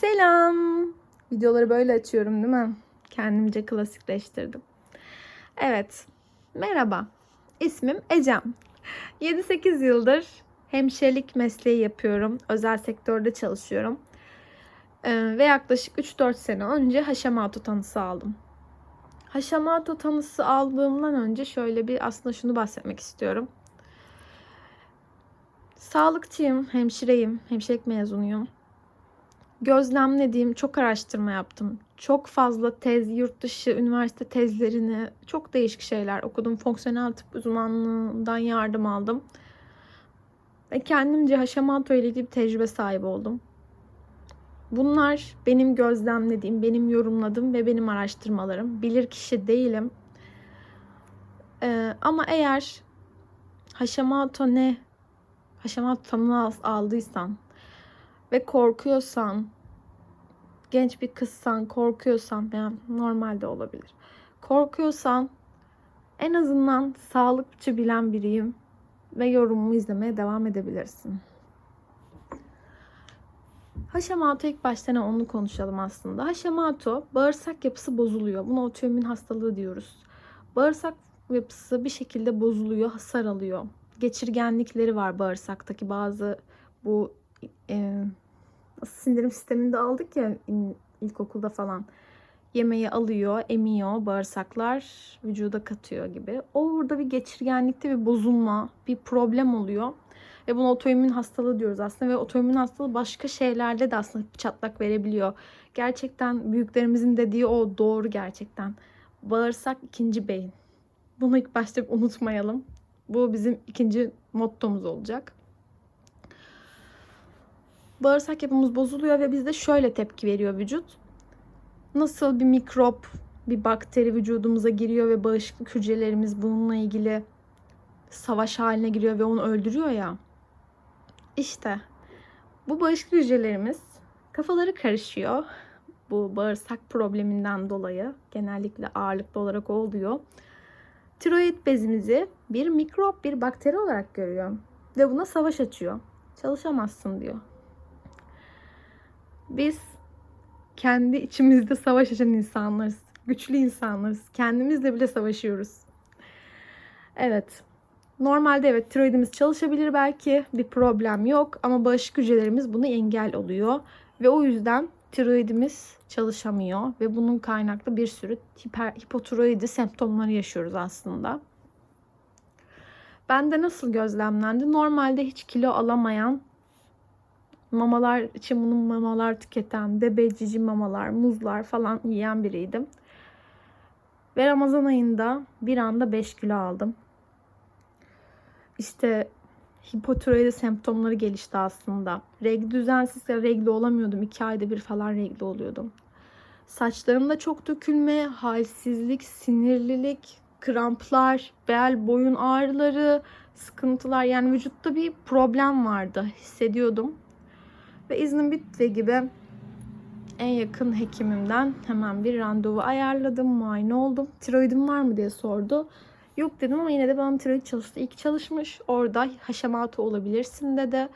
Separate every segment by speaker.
Speaker 1: Selam. Videoları böyle açıyorum değil mi? Kendimce klasikleştirdim. Evet. Merhaba. İsmim Ecem. 7-8 yıldır hemşirelik mesleği yapıyorum. Özel sektörde çalışıyorum. Ee, ve yaklaşık 3-4 sene önce Hashimoto tanısı aldım. Hashimoto tanısı aldığımdan önce şöyle bir aslında şunu bahsetmek istiyorum. Sağlıkçıyım, hemşireyim, hemşirelik mezunuyum gözlemlediğim, çok araştırma yaptım. Çok fazla tez, yurt dışı üniversite tezlerini, çok değişik şeyler okudum. Fonksiyonel tıp uzmanlığından yardım aldım. Ve kendimce Hashimoto ile ilgili bir tecrübe sahibi oldum. Bunlar benim gözlemlediğim, benim yorumladığım ve benim araştırmalarım. Bilir kişi değilim. Ee, ama eğer Hashimoto ne? Hashimoto tanı aldıysan ve korkuyorsan, genç bir kızsan, korkuyorsan, yani normalde olabilir. Korkuyorsan en azından sağlıkçı bilen biriyim ve yorumumu izlemeye devam edebilirsin. Hashimoto ilk başta ne onu konuşalım aslında. Hashimoto bağırsak yapısı bozuluyor. Buna otoimmün hastalığı diyoruz. Bağırsak yapısı bir şekilde bozuluyor, hasar alıyor. Geçirgenlikleri var bağırsaktaki bazı bu e, sindirim sisteminde aldık ya ilkokulda falan. Yemeği alıyor, emiyor, bağırsaklar vücuda katıyor gibi. Orada bir geçirgenlikte bir bozulma, bir problem oluyor. Ve buna otoimmün hastalığı diyoruz aslında. Ve otoimmün hastalığı başka şeylerde de aslında çatlak verebiliyor. Gerçekten büyüklerimizin dediği o doğru gerçekten. Bağırsak ikinci beyin. Bunu ilk başta unutmayalım. Bu bizim ikinci mottomuz olacak bağırsak yapımız bozuluyor ve bizde şöyle tepki veriyor vücut. Nasıl bir mikrop, bir bakteri vücudumuza giriyor ve bağışıklık hücrelerimiz bununla ilgili savaş haline giriyor ve onu öldürüyor ya. İşte bu bağışıklık hücrelerimiz kafaları karışıyor. Bu bağırsak probleminden dolayı genellikle ağırlıklı olarak oluyor. Tiroid bezimizi bir mikrop, bir bakteri olarak görüyor ve buna savaş açıyor. Çalışamazsın diyor. Biz kendi içimizde savaş açan insanlarız. Güçlü insanlarız. Kendimizle bile savaşıyoruz. Evet. Normalde evet tiroidimiz çalışabilir belki. Bir problem yok. Ama bağışıklık hücrelerimiz bunu engel oluyor. Ve o yüzden tiroidimiz çalışamıyor. Ve bunun kaynaklı bir sürü hiper, hipotiroidi semptomları yaşıyoruz aslında. Bende nasıl gözlemlendi? Normalde hiç kilo alamayan mamalar için bunun mamalar tüketen, bebecici mamalar, muzlar falan yiyen biriydim. Ve Ramazan ayında bir anda 5 kilo aldım. İşte hipotiroidi semptomları gelişti aslında. Regl düzensiz regl olamıyordum. 2 ayda bir falan regl oluyordum. Saçlarımda çok dökülme, halsizlik, sinirlilik, kramplar, bel, boyun ağrıları, sıkıntılar. Yani vücutta bir problem vardı. Hissediyordum. Ve iznim bitti gibi en yakın hekimimden hemen bir randevu ayarladım. Muayene oldum. Tiroidim var mı diye sordu. Yok dedim ama yine de bana tiroid çalıştı. İyi çalışmış. Orada haşamatı olabilirsin dedi.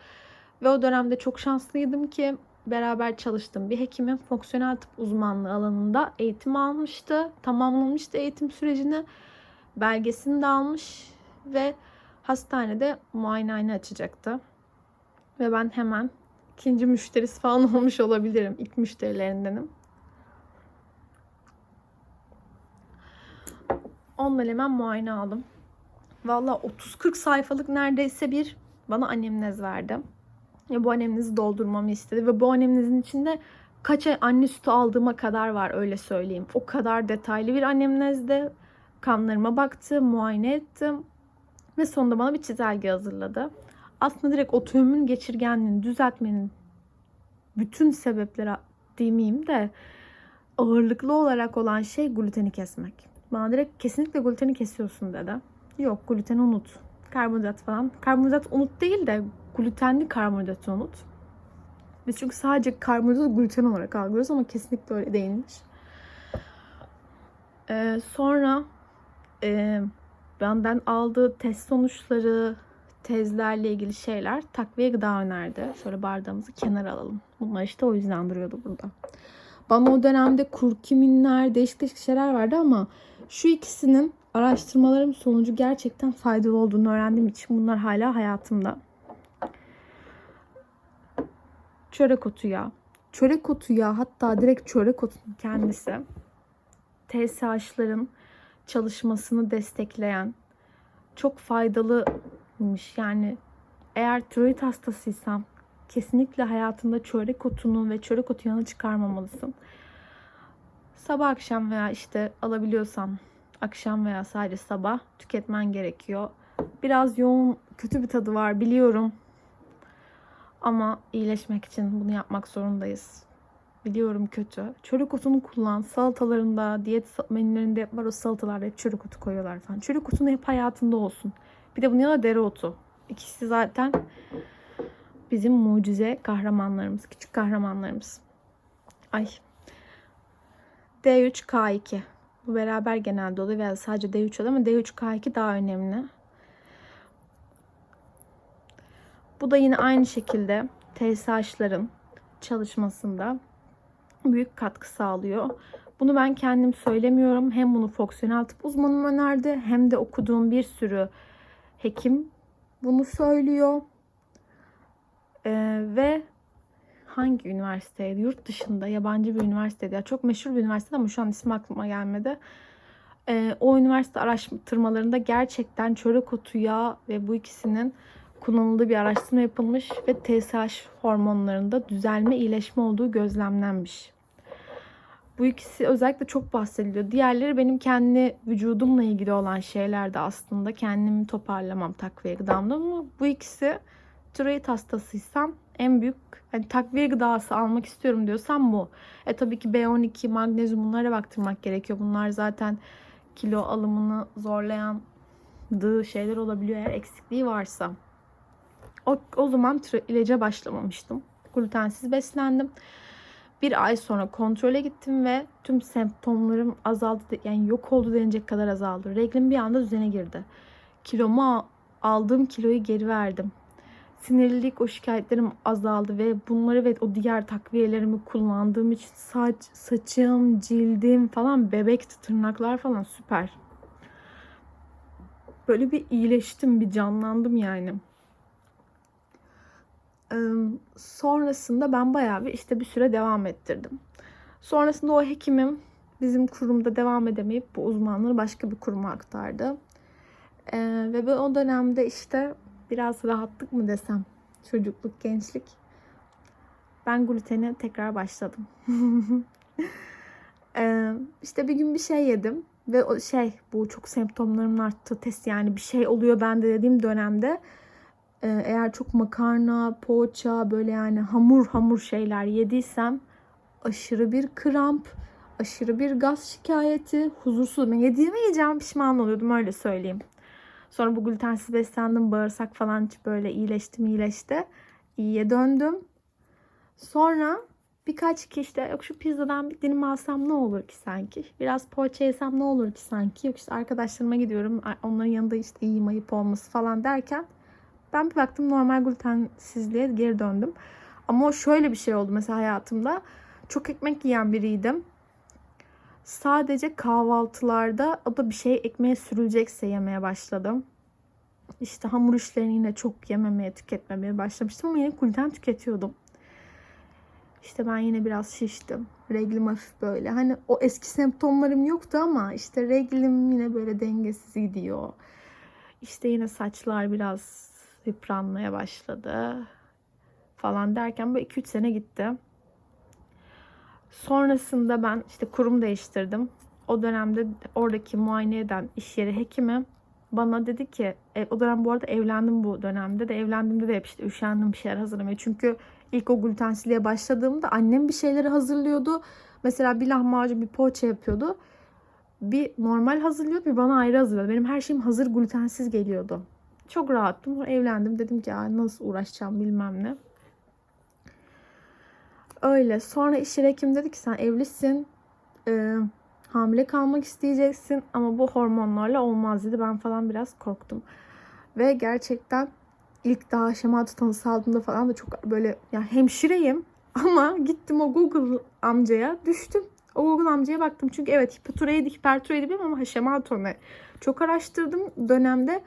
Speaker 1: Ve o dönemde çok şanslıydım ki beraber çalıştığım bir hekimin fonksiyonel tıp uzmanlığı alanında eğitim almıştı. Tamamlamıştı eğitim sürecini. Belgesini de almış ve hastanede muayenehane açacaktı. Ve ben hemen ikinci müşterisi falan olmuş olabilirim. İlk müşterilerindenim. Ondan hemen muayene aldım. Valla 30-40 sayfalık neredeyse bir bana anemnez verdi. Ya bu anemnezi doldurmamı istedi ve bu anemnezin içinde kaç ay anne sütü aldığıma kadar var öyle söyleyeyim. O kadar detaylı bir anemnezde kanlarıma baktı, muayene ettim ve sonunda bana bir çizelge hazırladı aslında direkt otoimmün geçirgenliğini düzeltmenin bütün sebepleri demeyeyim de ağırlıklı olarak olan şey gluteni kesmek. Bana direkt kesinlikle gluteni kesiyorsun dedi. Yok gluteni unut. Karbonhidrat falan. Karbonhidrat unut değil de glutenli karbonhidratı unut. Biz çünkü sadece karbonhidratı gluten olarak algılıyoruz ama kesinlikle öyle değilmiş. Ee, sonra e, benden aldığı test sonuçları, tezlerle ilgili şeyler takviye gıda önerdi. Şöyle bardağımızı kenara alalım. Bunlar işte o yüzden duruyordu burada. Bana o dönemde kurkuminler, değişik değişik şeyler vardı ama şu ikisinin araştırmalarım sonucu gerçekten faydalı olduğunu öğrendiğim için bunlar hala hayatımda. Çörek otu yağı. Çörek otu yağı hatta direkt çörek otunun kendisi TSH'ların çalışmasını destekleyen çok faydalıymış. Yani eğer tiroid hastasıysan kesinlikle hayatında çörek otunu ve çörek otu yağını çıkarmamalısın. Sabah akşam veya işte alabiliyorsan akşam veya sadece sabah tüketmen gerekiyor. Biraz yoğun, kötü bir tadı var biliyorum. Ama iyileşmek için bunu yapmak zorundayız. Biliyorum kötü. Çörek otunu kullan. Salatalarında, diyet menülerinde var o salatalarda hep çörek otu koyuyorlar falan. Çörek otunu hep hayatında olsun. Bir de bunun yanında dereotu. İkisi zaten bizim mucize kahramanlarımız, küçük kahramanlarımız. Ay. D3K2. Bu beraber genelde oluyor veya sadece D3 oluyor ama D3K2 daha önemli. Bu da yine aynı şekilde TSH'ların çalışmasında büyük katkı sağlıyor. Bunu ben kendim söylemiyorum. Hem bunu fonksiyonel tıp uzmanım önerdi hem de okuduğum bir sürü hekim bunu söylüyor. Ee, ve hangi üniversiteydi? Yurt dışında yabancı bir üniversiteydi. Ya çok meşhur bir üniversite ama şu an ismi aklıma gelmedi. Ee, o üniversite araştırmalarında gerçekten çörek otu yağı ve bu ikisinin kullanıldığı bir araştırma yapılmış ve TSH hormonlarında düzelme, iyileşme olduğu gözlemlenmiş. Bu ikisi özellikle çok bahsediliyor. Diğerleri benim kendi vücudumla ilgili olan şeylerdi aslında. Kendimi toparlamam takviye gıdamda ama bu ikisi tiroid hastasıysam en büyük hani takviye gıdası almak istiyorum diyorsam bu. E tabii ki B12, magnezyum bunlara baktırmak gerekiyor. Bunlar zaten kilo alımını zorlayan şeyler olabiliyor eğer eksikliği varsa. O, o zaman ilaca başlamamıştım. Glutensiz beslendim. Bir ay sonra kontrole gittim ve tüm semptomlarım azaldı. Yani yok oldu denecek kadar azaldı. Reglim bir anda düzene girdi. Kilomu al- aldığım kiloyu geri verdim. Sinirlilik o şikayetlerim azaldı ve bunları ve o diğer takviyelerimi kullandığım için saç, saçım, cildim falan bebekti. Tırnaklar falan süper. Böyle bir iyileştim, bir canlandım yani. Sonrasında ben bayağı bir işte bir süre devam ettirdim. Sonrasında o hekimim bizim kurumda devam edemeyip bu uzmanlığı başka bir kuruma aktardı. Ee, ve ben o dönemde işte biraz rahatlık mı desem çocukluk, gençlik. Ben glutene tekrar başladım. ee, işte bir gün bir şey yedim ve o şey bu çok semptomlarım arttı. Test yani bir şey oluyor bende dediğim dönemde eğer çok makarna, poğaça böyle yani hamur hamur şeyler yediysem aşırı bir kramp, aşırı bir gaz şikayeti, huzursuz. Ben yediğimi yiyeceğim pişman oluyordum öyle söyleyeyim. Sonra bu glutensiz beslendim. Bağırsak falan hiç böyle iyileştim iyileşti. İyiye döndüm. Sonra birkaç kişi işte yok şu pizzadan bir dilim alsam ne olur ki sanki. Biraz poğaça yesem ne olur ki sanki. Yok işte arkadaşlarıma gidiyorum. Onların yanında işte iyi ayıp olması falan derken ben bir baktım normal glutensizliğe geri döndüm. Ama şöyle bir şey oldu mesela hayatımda. Çok ekmek yiyen biriydim. Sadece kahvaltılarda o da bir şey ekmeğe sürülecekse yemeye başladım. İşte hamur işlerini yine çok yememeye, tüketmemeye başlamıştım ama yine gluten tüketiyordum. İşte ben yine biraz şiştim. Reglim hafif böyle. Hani o eski semptomlarım yoktu ama işte reglim yine böyle dengesiz gidiyor. İşte yine saçlar biraz yıpranmaya başladı falan derken böyle 2-3 sene gitti. Sonrasında ben işte kurum değiştirdim. O dönemde oradaki muayene eden iş yeri hekimi bana dedi ki e, o dönem bu arada evlendim bu dönemde de evlendiğimde de hep işte üşendim bir şeyler hazırlamaya. Çünkü ilk o glutensizliğe başladığımda annem bir şeyleri hazırlıyordu. Mesela bir lahmacun bir poğaça yapıyordu. Bir normal hazırlıyordu bir bana ayrı hazırlıyordu. Benim her şeyim hazır glutensiz geliyordu. Çok rahattım. Sonra evlendim. Dedim ki nasıl uğraşacağım bilmem ne. Öyle. Sonra iş hekim dedi ki sen evlisin. E, hamile kalmak isteyeceksin ama bu hormonlarla olmaz dedi. Ben falan biraz korktum. Ve gerçekten ilk daha şemat tanısı aldığımda falan da çok böyle yani hemşireyim ama gittim o Google amcaya düştüm. O Google amcaya baktım çünkü evet hipotiroidi, hipertiroidi bilmiyorum ama Hashimoto ne? Çok araştırdım dönemde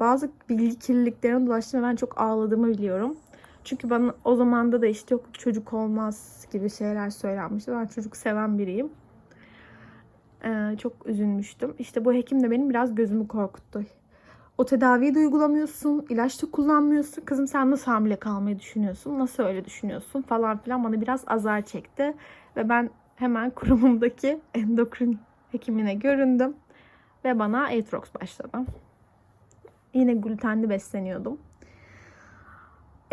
Speaker 1: bazı bilgi kirliliklerine dolaştım ve ben çok ağladığımı biliyorum. Çünkü bana o zamanda da işte yok çocuk olmaz gibi şeyler söylenmişti. Ben çocuk seven biriyim. Ee, çok üzülmüştüm. İşte bu hekim de benim biraz gözümü korkuttu. O tedaviyi de uygulamıyorsun, ilaç da kullanmıyorsun. Kızım sen nasıl hamile kalmayı düşünüyorsun? Nasıl öyle düşünüyorsun? Falan filan bana biraz azar çekti. Ve ben hemen kurumumdaki endokrin hekimine göründüm. Ve bana Atrox başladı. Yine glutenli besleniyordum.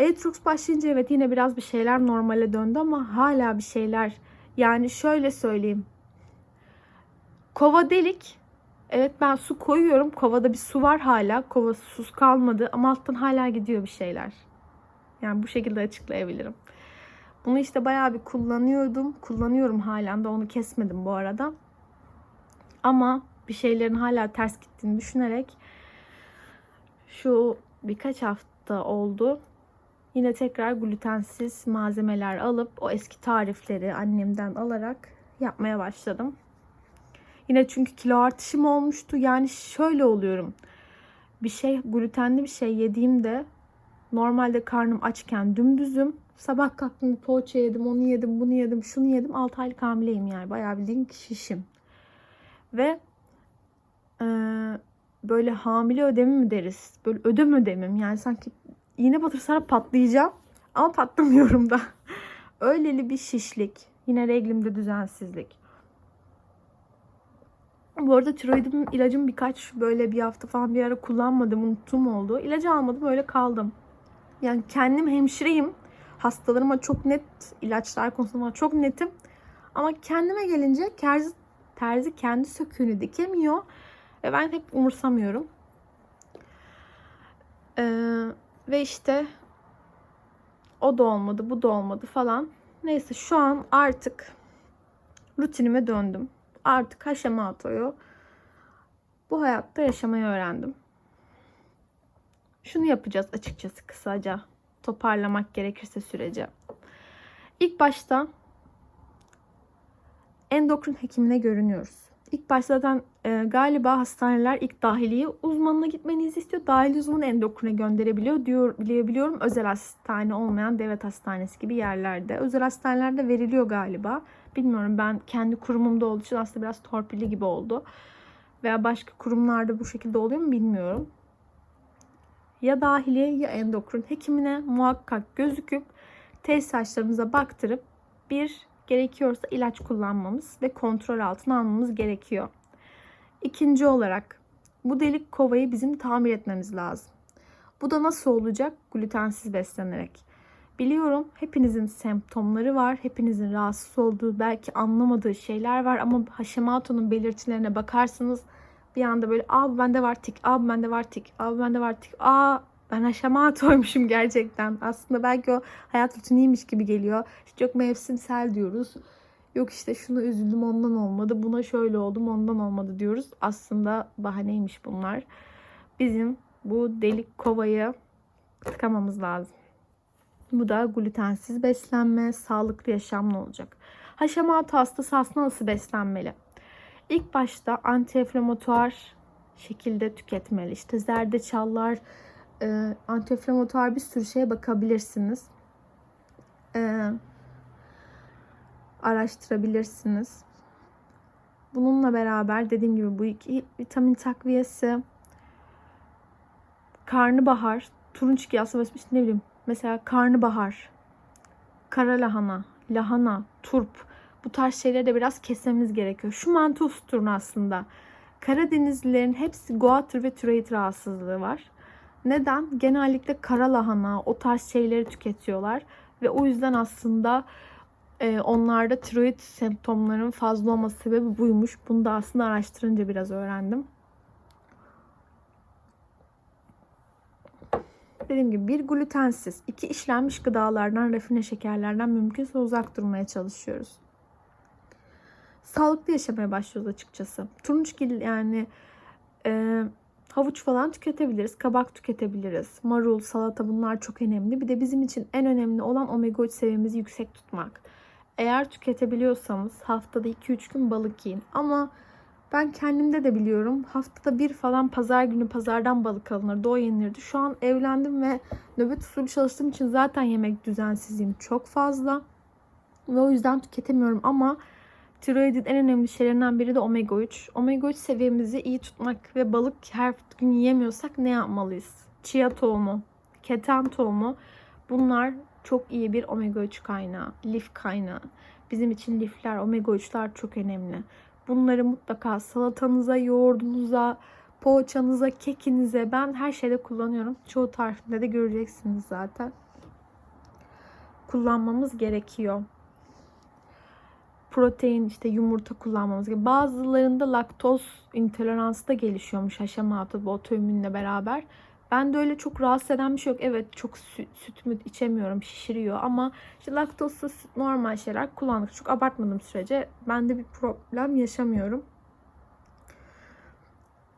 Speaker 1: Atrox başlayınca evet yine biraz bir şeyler normale döndü ama hala bir şeyler yani şöyle söyleyeyim. Kova delik. Evet ben su koyuyorum. Kovada bir su var hala. Kova susuz kalmadı ama alttan hala gidiyor bir şeyler. Yani bu şekilde açıklayabilirim. Bunu işte bayağı bir kullanıyordum. Kullanıyorum halen de onu kesmedim bu arada. Ama bir şeylerin hala ters gittiğini düşünerek şu birkaç hafta oldu. Yine tekrar glutensiz malzemeler alıp o eski tarifleri annemden alarak yapmaya başladım. Yine çünkü kilo artışım olmuştu. Yani şöyle oluyorum. Bir şey glutenli bir şey yediğimde normalde karnım açken dümdüzüm. Sabah kalktım poğaça yedim, onu yedim, bunu yedim, şunu yedim. 6 aylık hamileyim yani. Bayağı bildiğin şişim. Ve e, böyle hamile ödemi mi deriz? Böyle ödem ödemim. Yani sanki iğne batırsalar patlayacağım. Ama patlamıyorum da. Öyleli bir şişlik. Yine reglimde düzensizlik. Bu arada tiroidim ilacım birkaç böyle bir hafta falan bir ara kullanmadım. Unuttum oldu. İlacı almadım öyle kaldım. Yani kendim hemşireyim. Hastalarıma çok net ilaçlar konusunda çok netim. Ama kendime gelince terzi, terzi kendi söküğünü dikemiyor. Ve ben hep umursamıyorum. Ee, ve işte o da olmadı, bu da olmadı falan. Neyse şu an artık rutinime döndüm. Artık Hashimoto'yu bu hayatta yaşamayı öğrendim. Şunu yapacağız açıkçası kısaca. Toparlamak gerekirse sürece. İlk başta endokrin hekimine görünüyoruz. İlk başta zaten e, galiba hastaneler ilk dahiliye uzmanına gitmenizi istiyor. Dahiliye uzmanı endokrine gönderebiliyor diyor bilebiliyorum. Özel hastane olmayan devlet hastanesi gibi yerlerde. Özel hastanelerde veriliyor galiba. Bilmiyorum ben kendi kurumumda olduğu için aslında biraz torpilli gibi oldu. Veya başka kurumlarda bu şekilde oluyor mu bilmiyorum. Ya dahiliye ya endokrin hekimine muhakkak gözüküp test saçlarımıza baktırıp bir gerekiyorsa ilaç kullanmamız ve kontrol altına almamız gerekiyor. İkinci olarak bu delik kovayı bizim tamir etmemiz lazım. Bu da nasıl olacak? Glutensiz beslenerek. Biliyorum hepinizin semptomları var. Hepinizin rahatsız olduğu, belki anlamadığı şeyler var ama Hashimoto'nun belirtilerine bakarsanız bir anda böyle aa bende var tik, aa bende var tik, aa bende var tik, aa ben Hashimoto'ymuşum gerçekten. Aslında belki o hayat rutiniymiş gibi geliyor. İşte çok mevsimsel diyoruz. Yok işte şunu üzüldüm ondan olmadı. Buna şöyle oldum ondan olmadı diyoruz. Aslında bahaneymiş bunlar. Bizim bu delik kovayı tıkamamız lazım. Bu da glutensiz beslenme, sağlıklı yaşamla olacak. Hashimoto hastası aslında nasıl beslenmeli? İlk başta antiinflamatuar şekilde tüketmeli. İşte zerdeçallar, e, antiinflamatuar bir sürü şeye bakabilirsiniz. E, araştırabilirsiniz. Bununla beraber dediğim gibi bu iki vitamin takviyesi, karnabahar, turunç kıyası ve işte ne bileyim mesela karnabahar, kara lahana, lahana, turp bu tarz şeyleri de biraz kesmemiz gerekiyor. Şu mantı usturun aslında. Karadenizlilerin hepsi goatır ve tiroid rahatsızlığı var. Neden? Genellikle kara lahana, o tarz şeyleri tüketiyorlar. Ve o yüzden aslında e, onlarda tiroid semptomların fazla olması sebebi buymuş. Bunu da aslında araştırınca biraz öğrendim. Dediğim gibi bir glutensiz, iki işlenmiş gıdalardan, rafine şekerlerden mümkünse uzak durmaya çalışıyoruz. Sağlıklı yaşamaya başlıyoruz açıkçası. Turunçgil yani e, Havuç falan tüketebiliriz. Kabak tüketebiliriz. Marul, salata bunlar çok önemli. Bir de bizim için en önemli olan omega 3 seviyemizi yüksek tutmak. Eğer tüketebiliyorsanız haftada 2-3 gün balık yiyin. Ama ben kendimde de biliyorum. Haftada bir falan pazar günü pazardan balık alınırdı. O yenilirdi. Şu an evlendim ve nöbet usulü çalıştığım için zaten yemek düzensizliğim çok fazla. Ve o yüzden tüketemiyorum ama tiroidin en önemli şeylerinden biri de omega 3. Omega 3 seviyemizi iyi tutmak ve balık her gün yiyemiyorsak ne yapmalıyız? Chia tohumu, keten tohumu bunlar çok iyi bir omega 3 kaynağı, lif kaynağı. Bizim için lifler, omega 3'ler çok önemli. Bunları mutlaka salatanıza, yoğurdunuza, poğaçanıza, kekinize ben her şeyde kullanıyorum. Çoğu tarifinde de göreceksiniz zaten. Kullanmamız gerekiyor. Protein işte yumurta kullanmamız gerekiyor. Bazılarında laktoz intoleransı da gelişiyormuş haşamatı bu otoimmünle beraber. Ben de öyle çok rahatsız eden bir şey yok. Evet çok süt, süt mü içemiyorum şişiriyor ama işte laktozsuz normal şeyler kullandık. Çok abartmadığım sürece ben de bir problem yaşamıyorum.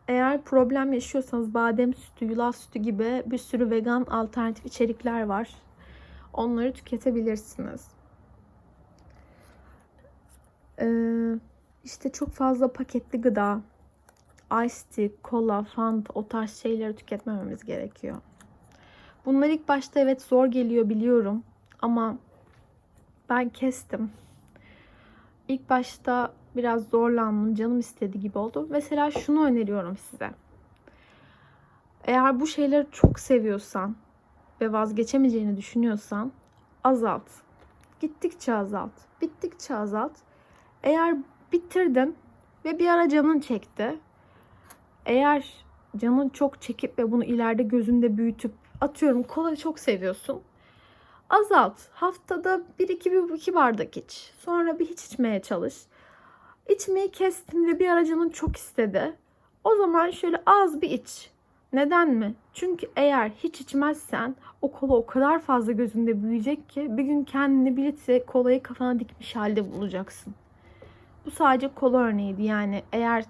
Speaker 1: Eğer problem yaşıyorsanız badem sütü, yulaf sütü gibi bir sürü vegan alternatif içerikler var. Onları tüketebilirsiniz. Ee, işte çok fazla paketli gıda, ice tea, kola, fanta o tarz şeyleri tüketmememiz gerekiyor. Bunlar ilk başta evet zor geliyor biliyorum ama ben kestim. İlk başta biraz zorlandım, canım istedi gibi oldu. Mesela şunu öneriyorum size. Eğer bu şeyleri çok seviyorsan ve vazgeçemeyeceğini düşünüyorsan azalt. Gittikçe azalt. Bittikçe azalt. Eğer bitirdin ve bir ara canın çekti eğer canın çok çekip ve bunu ileride gözünde büyütüp atıyorum kola çok seviyorsun. Azalt. Haftada 1-2 bardak iç. Sonra bir hiç içmeye çalış. İçmeyi kestin ve bir ara canın çok istedi. O zaman şöyle az bir iç. Neden mi? Çünkü eğer hiç içmezsen o kola o kadar fazla gözünde büyüyecek ki bir gün kendini bir litre kolayı kafana dikmiş halde bulacaksın. Bu sadece kola örneğiydi. Yani eğer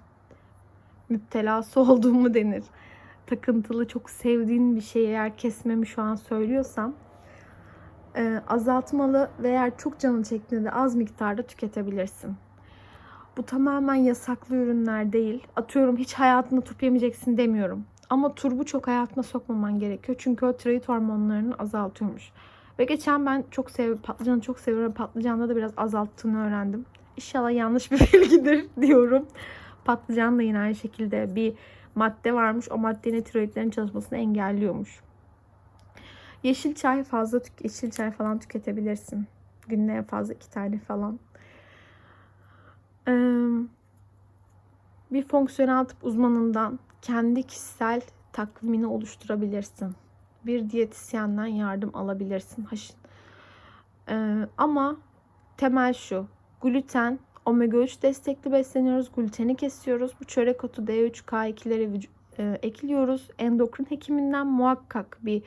Speaker 1: müptelası olduğumu denir. Takıntılı çok sevdiğin bir şeyi eğer kesmemi şu an söylüyorsam e, azaltmalı ve eğer çok canın çektiğinde az miktarda tüketebilirsin. Bu tamamen yasaklı ürünler değil. Atıyorum hiç hayatında turp yemeyeceksin demiyorum. Ama turbu çok hayatına sokmaman gerekiyor. Çünkü o tiroid hormonlarını azaltıyormuş. Ve geçen ben çok sev patlıcanı çok seviyorum. Patlıcanda da biraz azalttığını öğrendim. İnşallah yanlış bir bilgidir diyorum. Patlıcan da yine aynı şekilde bir madde varmış. O maddenin tiroidlerin çalışmasını engelliyormuş. Yeşil çay fazla tük yeşil çay falan tüketebilirsin. Günde en fazla iki tane falan. Ee, bir fonksiyonel tıp uzmanından kendi kişisel takvimini oluşturabilirsin. Bir diyetisyenden yardım alabilirsin. Ee, ama temel şu. Gluten Omega 3 destekli besleniyoruz. Gluteni kesiyoruz. Bu çörek otu D3, K2'leri e, ekliyoruz. Endokrin hekiminden muhakkak bir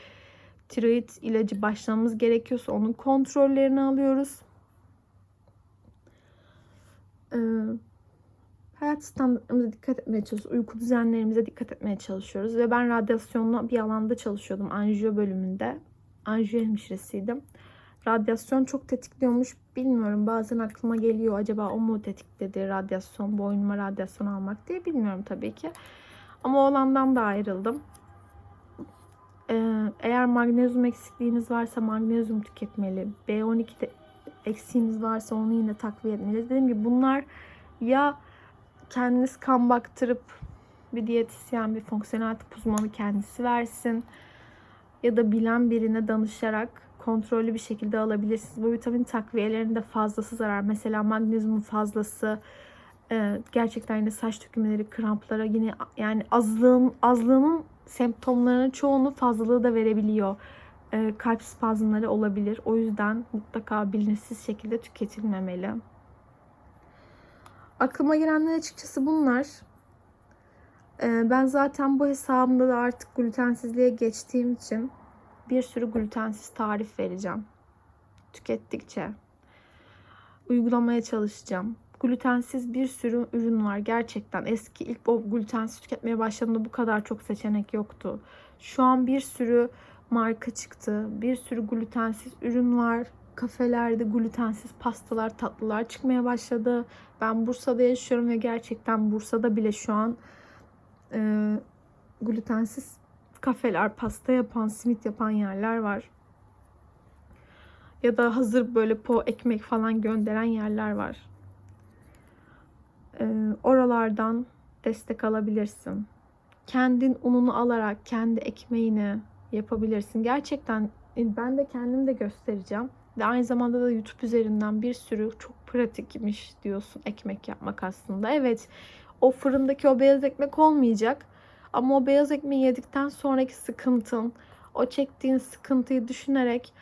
Speaker 1: tiroid ilacı başlamamız gerekiyorsa onun kontrollerini alıyoruz. Ee, hayat standartlarımıza dikkat etmeye çalışıyoruz. Uyku düzenlerimize dikkat etmeye çalışıyoruz. Ve ben radyasyonlu bir alanda çalışıyordum. Anjiyo bölümünde. Anjiyo hemşiresiydim. Radyasyon çok tetikliyormuş. Bilmiyorum bazen aklıma geliyor acaba o mu tetikledi radyasyon, boynuma radyasyon almak diye bilmiyorum tabii ki. Ama olandan da ayrıldım. Ee, eğer magnezyum eksikliğiniz varsa magnezyum tüketmeli. B12 eksiğiniz varsa onu yine takviye etmeli. Dediğim gibi bunlar ya kendiniz kan baktırıp bir diyetisyen, bir fonksiyonel tıp uzmanı kendisi versin ya da bilen birine danışarak kontrollü bir şekilde alabilirsiniz. Bu vitamin takviyelerinde fazlası zarar. Mesela magnezyumun fazlası e, gerçekten yine saç dökümleri, kramplara yine yani azlığın azlığının semptomlarının çoğunu fazlalığı da verebiliyor. E, kalp spazmları olabilir. O yüzden mutlaka bilinçsiz şekilde tüketilmemeli. Aklıma gelenler açıkçası bunlar. E, ben zaten bu hesabımda da artık glutensizliğe geçtiğim için bir sürü glutensiz tarif vereceğim. Tükettikçe uygulamaya çalışacağım. glutensiz bir sürü ürün var gerçekten. Eski ilk o glutensiz tüketmeye başladığımda bu kadar çok seçenek yoktu. Şu an bir sürü marka çıktı. Bir sürü glutensiz ürün var. Kafelerde glutensiz pastalar, tatlılar çıkmaya başladı. Ben Bursa'da yaşıyorum ve gerçekten Bursa'da bile şu an e, glutensiz kafeler, pasta yapan, simit yapan yerler var. Ya da hazır böyle po ekmek falan gönderen yerler var. E, oralardan destek alabilirsin. Kendin ununu alarak kendi ekmeğini yapabilirsin. Gerçekten e, ben de kendim de göstereceğim. Ve aynı zamanda da YouTube üzerinden bir sürü çok pratikmiş diyorsun ekmek yapmak aslında. Evet o fırındaki o beyaz ekmek olmayacak. Ama o beyaz ekmeği yedikten sonraki sıkıntın, o çektiğin sıkıntıyı düşünerek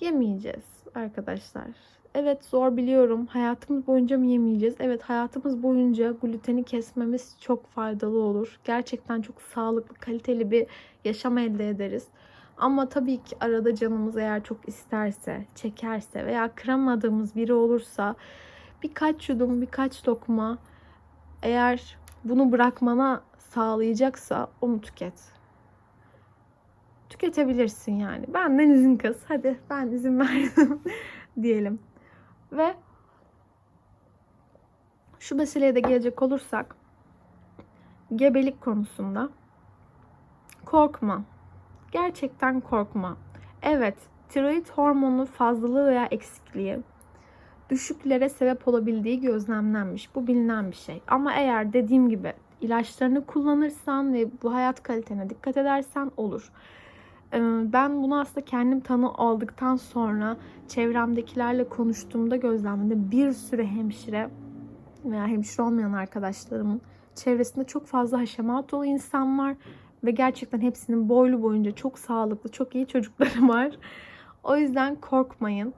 Speaker 1: yemeyeceğiz arkadaşlar. Evet zor biliyorum. Hayatımız boyunca mı yemeyeceğiz? Evet hayatımız boyunca gluteni kesmemiz çok faydalı olur. Gerçekten çok sağlıklı, kaliteli bir yaşam elde ederiz. Ama tabii ki arada canımız eğer çok isterse, çekerse veya kıramadığımız biri olursa birkaç yudum, birkaç lokma eğer bunu bırakmana sağlayacaksa onu tüket. Tüketebilirsin yani. Benden izin kız. Hadi ben izin verdim diyelim. Ve şu meseleye de gelecek olursak gebelik konusunda korkma. Gerçekten korkma. Evet, tiroid hormonu fazlalığı veya eksikliği düşüklere sebep olabildiği gözlemlenmiş. Bu bilinen bir şey. Ama eğer dediğim gibi ilaçlarını kullanırsan ve bu hayat kalitene dikkat edersen olur. Ee, Ben bunu aslında kendim tanı aldıktan sonra çevremdekilerle konuştuğumda gözlemledim. Bir sürü hemşire veya hemşire olmayan arkadaşlarımın çevresinde çok fazla haşemat insan var. Ve gerçekten hepsinin boylu boyunca çok sağlıklı, çok iyi çocukları var. O yüzden korkmayın.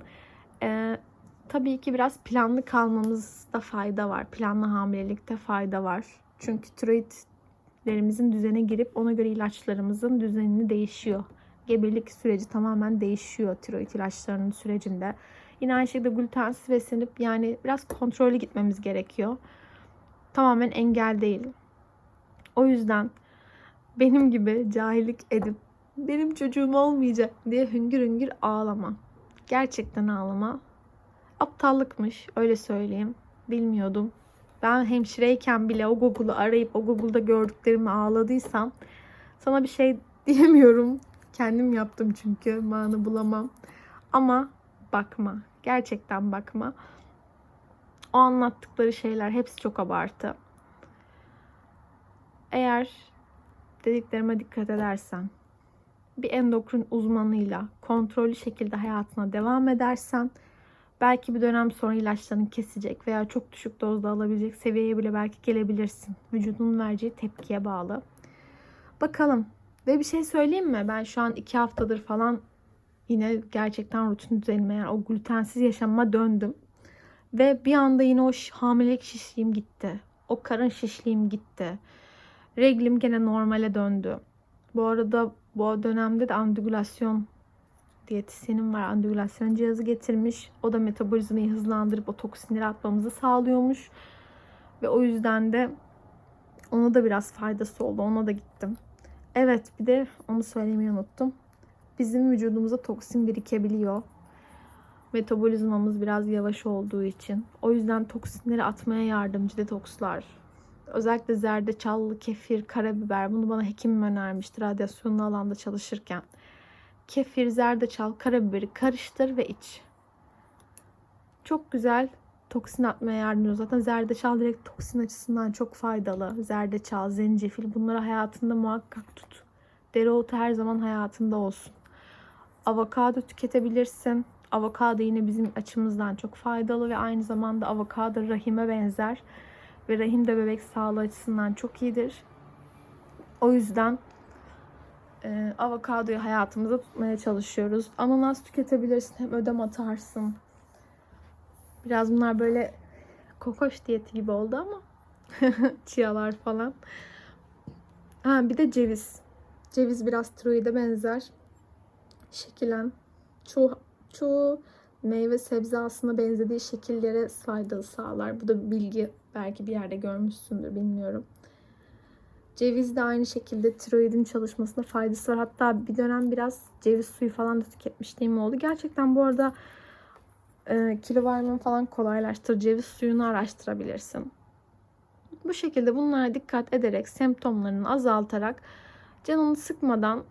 Speaker 1: Ee, tabii ki biraz planlı kalmamızda fayda var. Planlı hamilelikte fayda var. Çünkü tiroidlerimizin düzene girip ona göre ilaçlarımızın düzenini değişiyor. Gebelik süreci tamamen değişiyor tiroid ilaçlarının sürecinde. Yine aynı şekilde glutensiz beslenip yani biraz kontrollü gitmemiz gerekiyor. Tamamen engel değil. O yüzden benim gibi cahillik edip benim çocuğum olmayacak diye hüngür hüngür ağlama. Gerçekten ağlama. Aptallıkmış öyle söyleyeyim. Bilmiyordum. Ben hemşireyken bile o Google'u arayıp o Google'da gördüklerimi ağladıysam sana bir şey diyemiyorum. Kendim yaptım çünkü manı bulamam. Ama bakma. Gerçekten bakma. O anlattıkları şeyler hepsi çok abartı. Eğer dediklerime dikkat edersen, bir endokrin uzmanıyla kontrollü şekilde hayatına devam edersen, belki bir dönem sonra ilaçlarını kesecek veya çok düşük dozda alabilecek seviyeye bile belki gelebilirsin. Vücudun vereceği tepkiye bağlı. Bakalım. Ve bir şey söyleyeyim mi? Ben şu an iki haftadır falan yine gerçekten rutin düzenime yani o glutensiz yaşamıma döndüm. Ve bir anda yine o hamilelik şişliğim gitti. O karın şişliğim gitti. Reglim gene normale döndü. Bu arada bu dönemde de andügulasyon diyetisyenim var. Andügulasyon cihazı getirmiş. O da metabolizmayı hızlandırıp o toksinleri atmamızı sağlıyormuş. Ve o yüzden de ona da biraz faydası oldu. Ona da gittim. Evet bir de onu söylemeyi unuttum. Bizim vücudumuza toksin birikebiliyor. Metabolizmamız biraz yavaş olduğu için. O yüzden toksinleri atmaya yardımcı detokslar, Özellikle zerdeçallı, kefir, karabiber. Bunu bana hekimim önermişti radyasyonlu alanda çalışırken. Kefir, zerdeçal, karabiberi karıştır ve iç. Çok güzel toksin atmaya yardımcı oluyor. Zaten zerdeçal direkt toksin açısından çok faydalı. Zerdeçal, zencefil bunları hayatında muhakkak tut. Dereotu her zaman hayatında olsun. Avokado tüketebilirsin. Avokado yine bizim açımızdan çok faydalı ve aynı zamanda avokado rahime benzer ve rahim de bebek sağlığı açısından çok iyidir. O yüzden e, avokadoyu hayatımıza tutmaya çalışıyoruz. Ananas tüketebilirsin. Hem ödem atarsın. Biraz bunlar böyle kokoş diyeti gibi oldu ama. Çiyalar falan. Ha, bir de ceviz. Ceviz biraz tiroide benzer. Şekilen. Çoğu, çoğu meyve sebze aslında benzediği şekillere faydalı sağlar. Bu da bilgi belki bir yerde görmüşsündür bilmiyorum. Ceviz de aynı şekilde tiroidin çalışmasına faydası var. Hatta bir dönem biraz ceviz suyu falan da tüketmişliğim oldu. Gerçekten bu arada e, kilo vermeni falan kolaylaştırır. Ceviz suyunu araştırabilirsin. Bu şekilde bunlara dikkat ederek semptomlarını azaltarak canını sıkmadan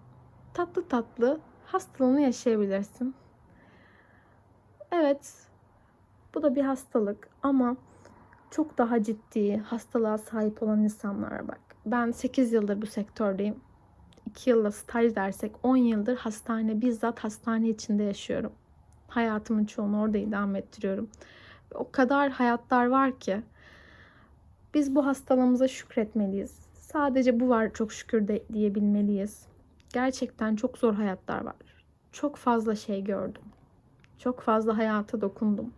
Speaker 1: tatlı tatlı hastalığını yaşayabilirsin. Evet, bu da bir hastalık ama çok daha ciddi hastalığa sahip olan insanlar bak. Ben 8 yıldır bu sektördeyim. 2 yılda staj dersek 10 yıldır hastane bizzat hastane içinde yaşıyorum. Hayatımın çoğunu orada idame ettiriyorum. O kadar hayatlar var ki biz bu hastalığımıza şükretmeliyiz. Sadece bu var çok şükür de diyebilmeliyiz. Gerçekten çok zor hayatlar var. Çok fazla şey gördüm. Çok fazla hayata dokundum.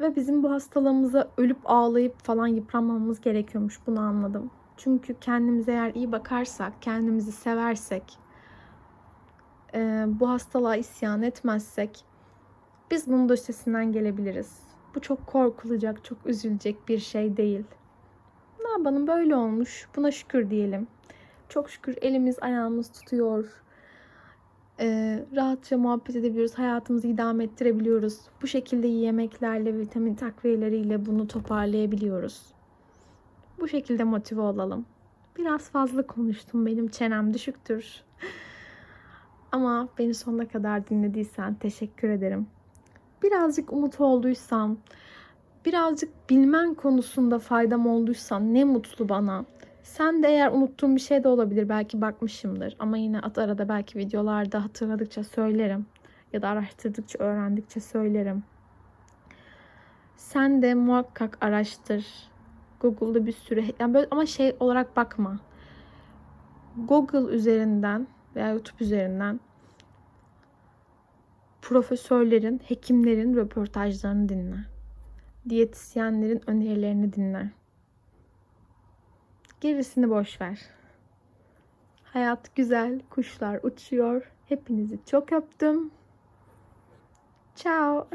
Speaker 1: Ve bizim bu hastalığımıza ölüp ağlayıp falan yıpranmamamız gerekiyormuş. Bunu anladım. Çünkü kendimize eğer iyi bakarsak, kendimizi seversek, e, bu hastalığa isyan etmezsek biz bunun da üstesinden gelebiliriz. Bu çok korkulacak, çok üzülecek bir şey değil. Ne yapalım böyle olmuş. Buna şükür diyelim. Çok şükür elimiz ayağımız tutuyor. Ee, rahatça muhabbet edebiliyoruz. Hayatımızı idame ettirebiliyoruz. Bu şekilde yemeklerle, vitamin takviyeleriyle bunu toparlayabiliyoruz. Bu şekilde motive olalım. Biraz fazla konuştum. Benim çenem düşüktür. Ama beni sonuna kadar dinlediysen teşekkür ederim. Birazcık umut olduysam, birazcık bilmen konusunda faydam olduysa ne mutlu bana. Sen de eğer unuttuğum bir şey de olabilir. Belki bakmışımdır. Ama yine at arada belki videolarda hatırladıkça söylerim. Ya da araştırdıkça, öğrendikçe söylerim. Sen de muhakkak araştır. Google'da bir sürü yani böyle ama şey olarak bakma. Google üzerinden veya YouTube üzerinden profesörlerin, hekimlerin röportajlarını dinle. Diyetisyenlerin önerilerini dinle. Gerisini boş ver. Hayat güzel, kuşlar uçuyor. Hepinizi çok öptüm. Ciao.